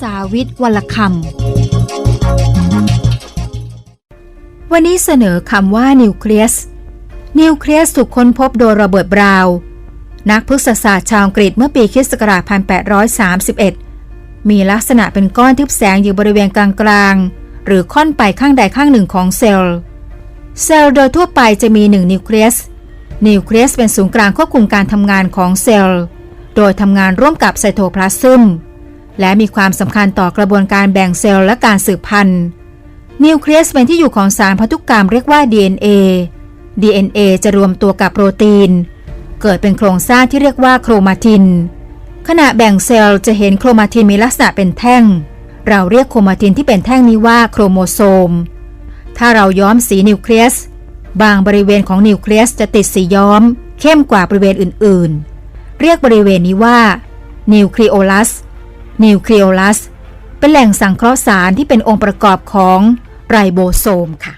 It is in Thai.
ษาวิทย์วลคำวันนี้เสนอคำว่านิวเคลียส นิวเคลียสถูกค้นพบโดยโรเบิร์ตบราวน์นักพฤกษศาสตร์ชาวอังกฤษเมื่อปีคริสต์ศักราช1831 มีลักษณะเป็นก้อนทึบแสงอยู่บริเวณกลางๆหรือค่อนไปข้างใดข้างหนึ่งของเซลล์ เซลล์โดยทั่วไปจะมีหนึ่งนิวเคลียส นิวเคลียสเป็นศูนย์กลางควบคุมการทำงานของเซลล์ โดยทำงานร่วมกับไซโทพลาซึม และมีความสำคัญต่อกระบวนการแบ่งเซลล์และการสืบพันธุ์ นิวเคลียสเป็นที่อยู่ของสารพันธุกรรมเรียกว่า DNA DNA จะรวมตัวกับโปรตีน เกิดเป็นโครงสร้างที่เรียกว่าโครมาติน ขณะแบ่งเซลล์จะเห็นโครมาตินมีลักษณะเป็นแท่ง เราเรียกโครมาตินที่เป็นแท่งนี้ว่าโครโมโซม ถ้าเราย้อมสีนิวเคลียส บางบริเวณของนิวเคลียสจะติดสีย้อม เข้มกว่าบริเวณอื่น ๆ เรียกบริเวณนี้ว่านิวคลีโอลัส นิวเคลีโอลัส เป็นแหล่งสังเคราะห์สารที่เป็นองค์ประกอบของไรโบโซมค่ะ